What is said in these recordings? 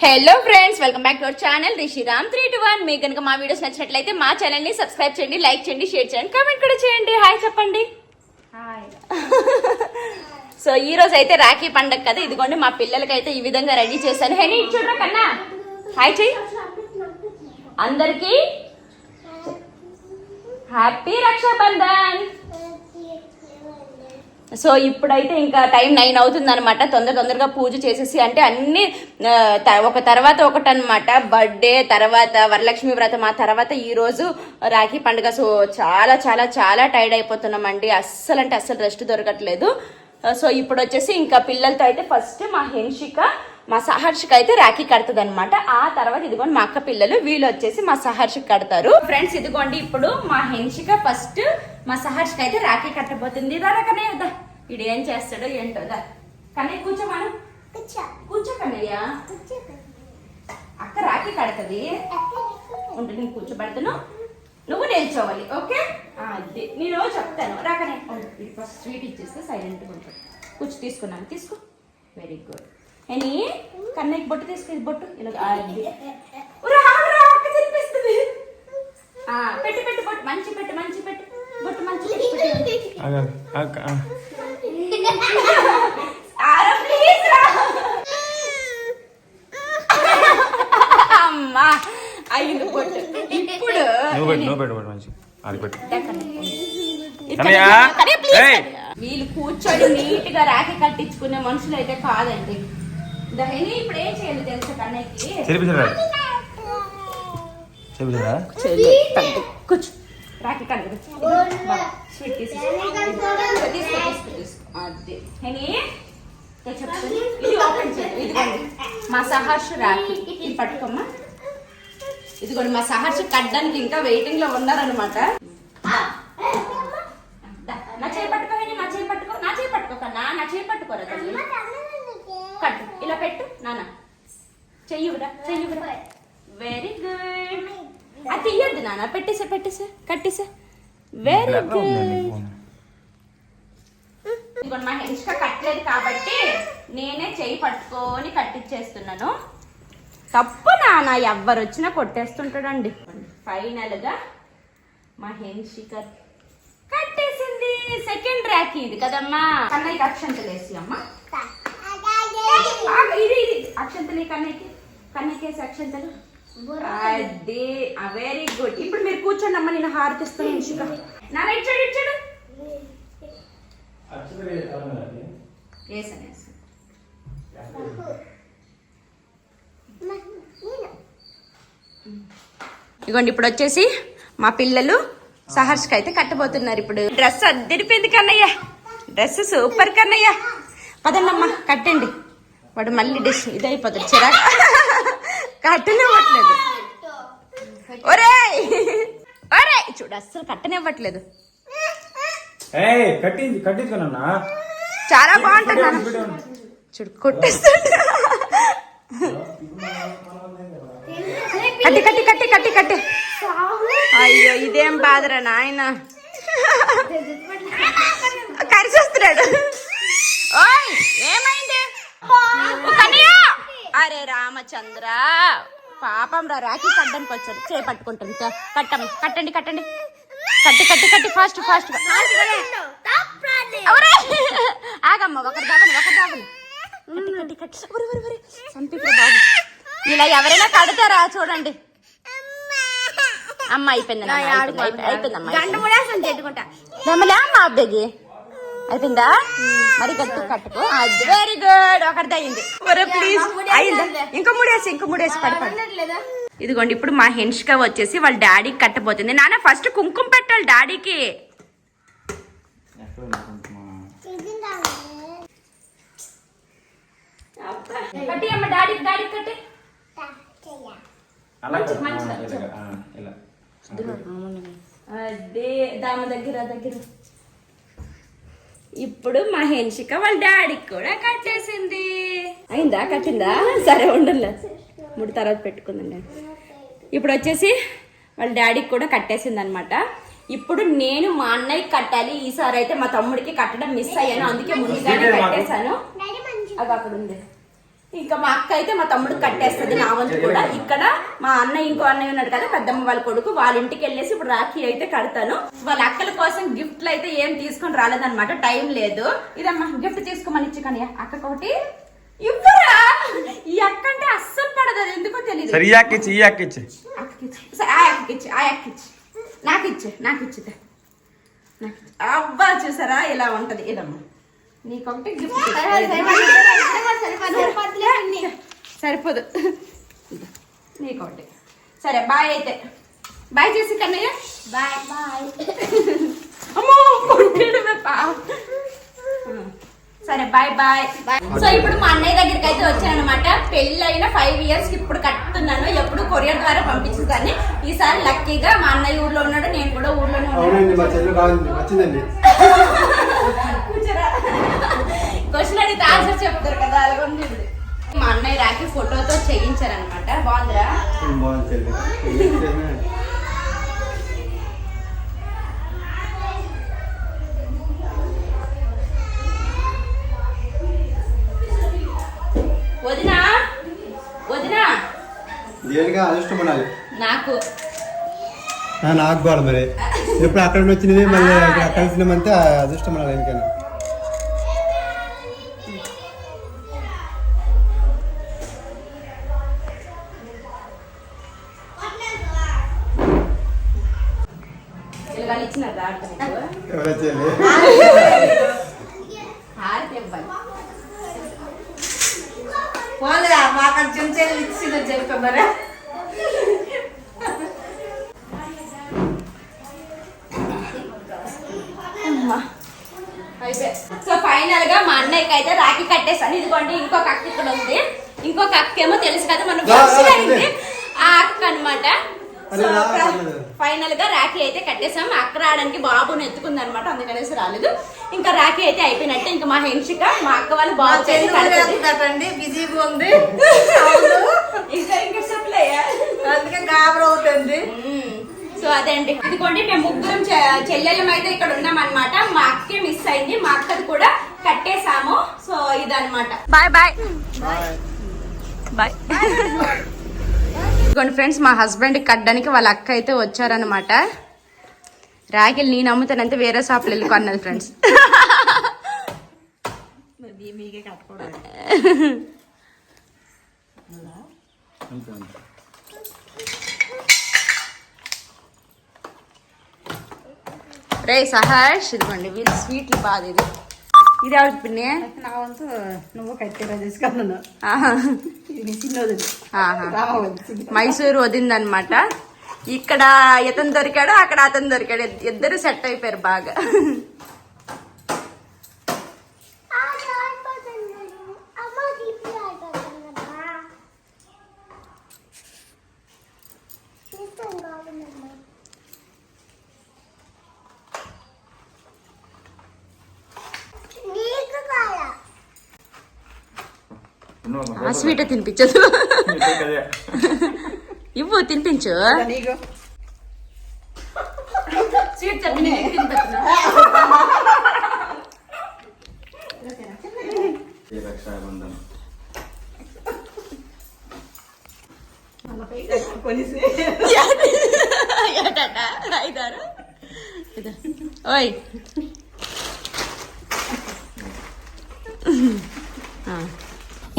Hello friends welcome back to our channel Rishiram three two one మీకు కనుక మా videos నచ్చినట్లయితే మా ఛానల్ని సబ్స్క్రైబ్ చేయండి లైక్ చేయండి షేర్ చేయండి కామెంట్ కూడా చేయండి. హాయ్ చెప్పండి. సో ఈ రోజు అయితే రాఖీ పండగ కదా. ఇదిగోండి మా పిల్లలకైతే ఈ విధంగా రెడీ చేశాను. హెనీ చూడరా కన్నా. హాయ్ చెయ్యి. అందరికి హ్యాపీ రక్షాబంధన్ సో ఇప్పుడైతే ఇంకా టైం నైన్ అవుతుంది అనమాట తొందర తొందరగా పూజ చేసేసి అంటే అన్ని త- ఒక తర్వాత ఒకటి అనమాట బర్త్డే తర్వాత వరలక్ష్మి వ్రతం ఆ తర్వాత ఈరోజు రాఖీ పండుగ. సో చాలా చాలా చాలా టైర్డ్ అయిపోతున్నామండి. అస్సలు అంటే అస్సలు రెస్ట్ దొరకట్లేదు. సో ఇప్పుడు వచ్చేసి ఇంకా పిల్లలతో అయితే ఫస్ట్ మా హెన్షిక మా సహర్షికి అయితే రాఖీ కడుతుంది అనమాట ఆ తర్వాత ఇదిగోండి మా అక్క పిల్లలు వీళ్ళు వచ్చేసి మా సహర్షికి కడతారు. ఫ్రెండ్స్ ఇదిగోండి ఇప్పుడు మా హెన్షిక ఫస్ట్ మా సహర్షికి అయితే రాఖీ కట్టబోతుంది. రా కన్నయ్య దా. ఇడు ఏం చేస్తాడో ఏంటో దా. కన్నయ్య కూర్చోమను. కూర్చో కన్నయ్య అక్క రాఖీ కడుతుంది. ఉంటే నేను కూర్చోబెడతాను. నువ్వు నిల్చోవాలి ఓకే? అది నేను చెప్తాను. రాకనే ఫస్ట్ స్వీట్ ఇచ్చేస్తే సైలెంట్గా ఉంటాడు కూర్చో తీసుకున్నాను తీసుకో. వెరీ గుడ్ అని కన్నయ్యకి బొట్టు తీసుకో బొట్టు. ఇలా పెట్టు పెట్టు బొట్టు. మంచి పెట్టు మంచి పెట్టు. బొట్టు మంచి. అమ్మా అయ్యింది బొట్టు. ఇప్పుడు నువ్వు పెట్టు నువ్వు పెట్టు పెట్టు మంచి. అది పెట్టు. ఇక్కడ కన్నయ్య! కన్నయ్య, please ఏయ్! కన్నయ్య. వీళ్ళు కూర్చొని నీట్గా రాఖీ కట్టించుకునే మనుషులు అయితే కాదండి. ఇప్పుడు ఏం చేయాలి తెలుసా కన్నయ్యకి? కూర్చో. స్వీట్ తీసుకో. అది. హెనీ? చెప్తాను. ఇది ఓపెన్ చేయండి ఇదిగోండి. మా సహర్ష ఇది పట్టుకోమ్మా. ఇదిగోండి మా సహర్ష కట్టడానికి ఇంకా వెయిటింగ్లో ఉన్నారనమాట నా చేయి పట్టుకో హెనీ, నా చేయి పట్టుకో నా చేయి పట్టుకో కన్నా నా చేయి పట్టుకోరా తల్లి కట్టు ఇలా పెట్టు నాన్న చెయ్యురా చెయ్యురా వెరీ గుడ్ అది తీయద్దు నాన్న పెట్టేసా పెట్టేసా కట్టేసా. వెరీ గుడ్ ఇదిగోండి మా హెన్స్కా కట్టలేదు కాబట్టి నేనే చెయ్యి పట్టుకొని కట్టించేస్తున్నాను తప్పు నాన్న ఎవ్వరు వచ్చినా కొట్టేస్తుంటాడండి. ఫైనల్గా మా హెన్షిక కట్టేసింది. సెకండ్ ర్యాక్ ఇది కదమ్మా. కన్నయ్యకి అక్షంతలు వేసి అమ్మా ఆ, ఇది ఇది. అక్షంతలు కన్నయ్యకి. కన్నయ్యకి వేసి అక్షంతలు అదే వెరీ గుడ్ ఇప్పుడు మీరు కూర్చోండి అమ్మ నేను హారతిస్తాను హెన్షిక నాన్న ఇచ్చాడు ఇచ్చాడు వేసాను వేసాను ఇదిగోండి ఇప్పుడు వచ్చేసి మా పిల్లలు సహర్ష్కి అయితే కట్టబోతున్నారు ఇప్పుడు. డ్రెస్ అద్దరిపోయింది కన్నయ్య. Dress super Kannayya. పదండమ్మా కట్టండి. వాడు మళ్ళీ డిష్ ఇదైపోతుంది చిరాకు. కట్టనివ్వట్లేదు ఒరేయ్! ఒరేయ్! చూడు అస్సలు కట్టనివ్వట్లేదు చాలా బాగుంటుంది. చూడు కొట్టేస్తాడు. కట్టి కట్టి కట్టి కట్టి కట్టి. అయ్యో ఇదేం బాధరా నాయన? కరిచేస్తున్నాడు. ఓయ్ ఏమైంది! అరే రామచంద్ర. పాపం రా రాఖీ కట్టడానికి పట్టుకుంటుంది. తో. కట్టం కట్టండి కట్టండి. కట్టి కట్టి కట్టి ఫాస్ట్ ఫాస్ట్ ఆగమ్మ ఒకరి దావని ఒకరి దావని కట్టి కట్టి కట్టి. బాబు. ఇలా ఎవరైనా కడతారా చూడండి. అమ్మ అయిపోయింది అయిపోయిందమ్మా అమ్మ అబ్బేగి అయిపోయిందా? మరి గట్టి కట్టుకో. అది వెరీ గుడ్ ఒకరిది అయింది. ప్లీజ్ అయిందా? ఇంకో మూడేసి ఇంకో మూడేసి పడిపోయి ఇదిగోండి ఇప్పుడు మా హెన్షిక వచ్చేసి వాళ్ళ డాడీకి కట్టబోతుంది. నాన్న ఫస్ట్ కుంకుమ పెట్టాలి డాడీకి. అదే దామ దగ్గర దగ్గర. ఇప్పుడు మా హెన్షిక వాళ్ళ డాడీకి కూడా కట్టేసింది అయిందా? కట్టిందా సరే ఉండలే. మూడు తర్వాత పెట్టుకుందాం నేను ఇప్పుడు వచ్చేసి వాళ్ళ డాడీకి కూడా కట్టేసింది అనమాట ఇప్పుడు నేను మా అన్నయ్యకి కట్టాలి ఈసారి అయితే మా తమ్ముడికి కట్టడం మిస్ అయ్యాను అందుకే ముందుగానే కట్టేశాను అది అక్కడ ఉంది. ఇంకా మా అక్క అయితే మా తమ్ముడు కట్టేస్తుంది నా వంతు కూడా. ఇక్కడ మా అన్నయ్య ఇంకో అన్నయ్య ఉన్నాడు కదా పెద్దమ్మ వాళ్ళ కొడుకు. వాళ్ళ ఇంటికి వెళ్ళేసి ఇప్పుడు రాఖీ అయితే కడతాను. వాళ్ళ అక్కల కోసం గిఫ్ట్లు అయితే ఏం తీసుకొని రాలేదన్నమాట. టైం లేదు. ఇదమ్మా గిఫ్ట్ తీసుకోమని ఇచ్చి కానీ అక్కకి ఒకటి ఇవ్వరా? ఈ అక్క అంటే అస్సలు పడదు అది ఎందుకో తెలియదు సరే అక్కిచ్చి ఈ అక్కిచ్చి అక్కకిచ్చి ఆ అక్కకిచ్చి ఆ అక్కకిచ్చి నాకు ఇచ్చే నాకు ఇచ్చితే నాకు. అబ్బా చూసారా? ఇలా ఉంటది. ఇదమ్మా. నీకొకటి గిఫ్ట్ సరిపోదు. నీకొకటి సరే బాయ్ అయితే. బాయ్ చేసి కన్నయ్య. బాయ్ బాయ్ అమ్మో పా. సరే బాయ్ బాయ్ సో ఇప్పుడు మా అన్నయ్య దగ్గరికి అయితే వచ్చానమాట పెళ్ళి అయిన ఫైవ్ ఇయర్స్కి ఇప్పుడు కట్టుతున్నాను. ఎప్పుడు కొరియర్ ద్వారా పంపించేదాన్ని ఈసారి లక్కీగా మా అన్నయ్య ఊర్లో ఉన్నాడు నేను కూడా ఊర్లోనే ఉన్నాను. క్వశ్చన్ అడిగితే ఆన్సర్ చెప్తారు కదా అలాగ ఉంది. మా అన్నయ్య రాకి ఫోటోతో చేయించారనమాట. బాగుందిరా? బాగుంది చెల్లి. ఏం చేసినా వదినా? వదినా దేనిగా అదృష్టం ఉండాలి. నాకు. నాకు కూడా మరి. ఎప్పుడు అక్కడ నుండి వచ్చినవి మళ్ళీ ఇక్కడ కలిసినామంటే అదృష్టం ఉండాలి ఎందుకని? సో ఫైనల్గా మా అన్నయ్యకి అయితే రాఖీ కట్టేసాను ఇదిగోండి ఇంకొక అక్క ఇక్కడ ఉంది. ఇంకొక అక్క ఏమో తెలుసు కదా మనం. ఆ అక్క అనమాట పర్లేదు. ఫైనల్గా రాఖీ అయితే కట్టేసాం అక్క రావడానికి బాబుని ఎత్తుకుంది అనమాట అందుకనేసి రాలేదు. ఇంకా రాఖీ అయితే అయిపోయినట్టే ఇంకా మా హెన్షిక మా అక్క వాళ్ళు బాబు. కట్టండి బిజీగా ఉంది. ఇంకా ఇంకా అందుకే గాబర అవుతుంది. సో అదే అండి. ఇదిగోండి మేము ముగ్గురం చె- చెల్లెళ్ళం అయితే ఇక్కడ ఉన్నాం అనమాట మా అక్కే మిస్ అయింది మా అక్కది కూడా కట్టేసాము సో ఇదన్నమాట. బాయ్. బాయ్. బాయ్. ఇదిగోండి ఫ్రెండ్స్ మా హస్బెండ్ కట్టడానికి వాళ్ళ అక్క అయితే వచ్చారనమాట రాగిల్ నేను అమ్ముతానంటే వేరే షాప్లో వెళ్ళి కొన్నది ఫ్రెండ్స్. రే సహాష్ ఇదిగోండి వీళ్ళు స్వీట్లు బాగా ఇది ఇది ఎవరి పిన్ని నా వంతు నువ్వు కట్టేలా తీసుకున్నాను. ఇది చిన్నది మైసూరు వదిందనమాట ఇక్కడ ఇతను దొరికాడు అక్కడ అతను దొరికాడు ఇద్దరు సెట్ అయిపోయారు బాగా ఆ స్వీట్ తినిపించదు. ఇవ్వు తినిపించు. నీకు స్వీట్ చట్నీ కొనిసి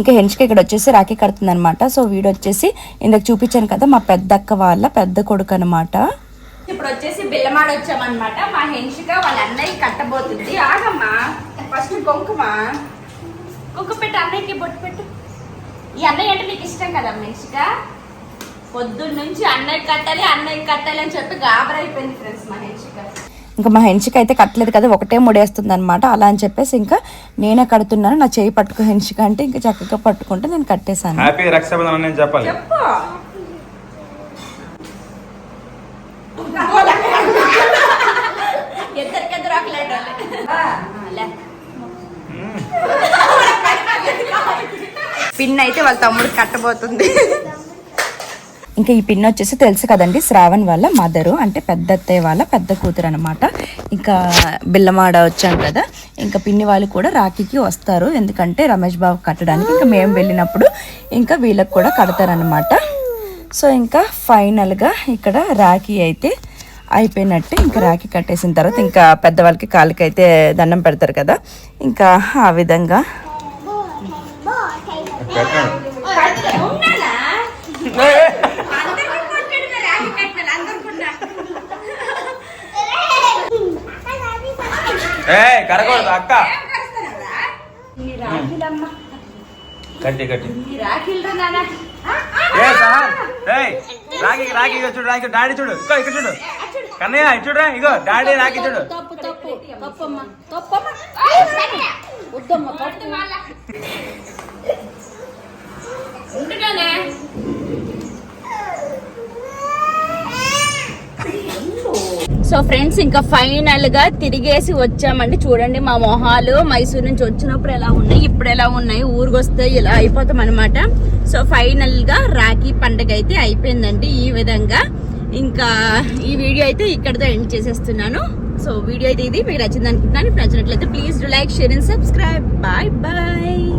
ఇంకా హెన్స్కి ఇక్కడ వచ్చేసి రాఖీ కడుతుంది అనమాట సో వీడు వచ్చేసి ఇందాక చూపించాను కదా మా పెద్ద అక్క వాళ్ళ పెద్ద కొడుకు అనమాట ఇప్పుడు వచ్చేసి బిల్లమాడ వచ్చామన్నమాట. మా హెన్షిక వాళ్ళ అన్నయ్య కట్టబోతుంది. ఆగమ్మా. ఫస్ట్ కొంకుమా. కుంకు పెట్టు అన్నయ్యకి బొట్టు పెట్టు. ఈ అన్నయ్య అంటే నీకు ఇష్టం కదా హెన్షిక పొద్దున్న నుంచి అన్నయ్య కట్టాలి అన్నయ్య కట్టాలి అని చెప్పి గాబరైపోయింది ఫ్రెండ్స్ మా హెన్షిక ఇంకా మా హెన్షిక అయితే కట్టలేదు కదా ఒకటే ముడేస్తుంది అనమాట అలా అని చెప్పేసి ఇంకా నేనే కడుతున్నాను నా చేయి పట్టుకో హెన్షిక అంటే ఇంకా చక్కగా పట్టుకుంటే నేను కట్టేశాను. హ్యాపీ రక్షాబంధన్ అని నేను చెప్పాలి. చెప్పు. ఇద్దరికిద్దరు ఒకలేటోళ్ళే. పిన్ అయితే వాళ్ళ తమ్ముడు కట్టబోతుంది. ఇంకా ఈ పిన్ వచ్చేసి తెలుసు కదండి శ్రావణ్ వాళ్ళ మదరు అంటే పెద్ద అత్తయ్య వాళ్ళ పెద్ద కూతురు అనమాట ఇంకా బిల్లమాడ వచ్చాం కదా ఇంకా పిన్ని వాళ్ళు కూడా రాఖీకి వస్తారు. ఎందుకంటే రమేష్ బాబు కట్టడానికి ఇంకా మేము వెళ్ళినప్పుడు ఇంకా వీళ్ళకి కూడా కడతారనమాట సో ఇంకా ఫైనల్గా ఇక్కడ రాఖీ అయితే అయిపోయినట్టు ఇంకా రాఖీ కట్టేసిన తర్వాత ఇంకా పెద్దవాళ్ళకి కాళ్ళకి అయితే దండం పెడతారు కదా. ఇంకా ఆ విధంగా ఏ కరకూడదు అక్క గట్టి గట్టి ఏ సహన్ ఏయ్ రాగి రాగి ఇగో చూడు రాగి డాడీ చూడు. ఇగో ఇక్కడ చూడు. కన్నయ్య ఇటు చూడురా ఇగో డాడీ రాగి చూడు. సో ఫ్రెండ్స్ ఇంకా ఫైనల్గా తిరిగేసి వచ్చామండి. చూడండి మా మొహాలు. మైసూర్ నుంచి వచ్చినప్పుడు ఎలా ఉన్నాయి ఇప్పుడు ఎలా ఉన్నాయి ఊరికి వస్తే ఇలా అయిపోతాం అనమాట సో ఫైనల్గా రాఖీ పండగ అయితే అయిపోయిందండి ఈ విధంగా. ఇంకా ఈ వీడియో అయితే ఇక్కడతో ఎండ్ చేసేస్తున్నాను. సో వీడియో అయితే ఇది. మీకు నచ్చింది అనుకుంటున్నాను. నచ్చినట్లయితే please do like share and subscribe bye bye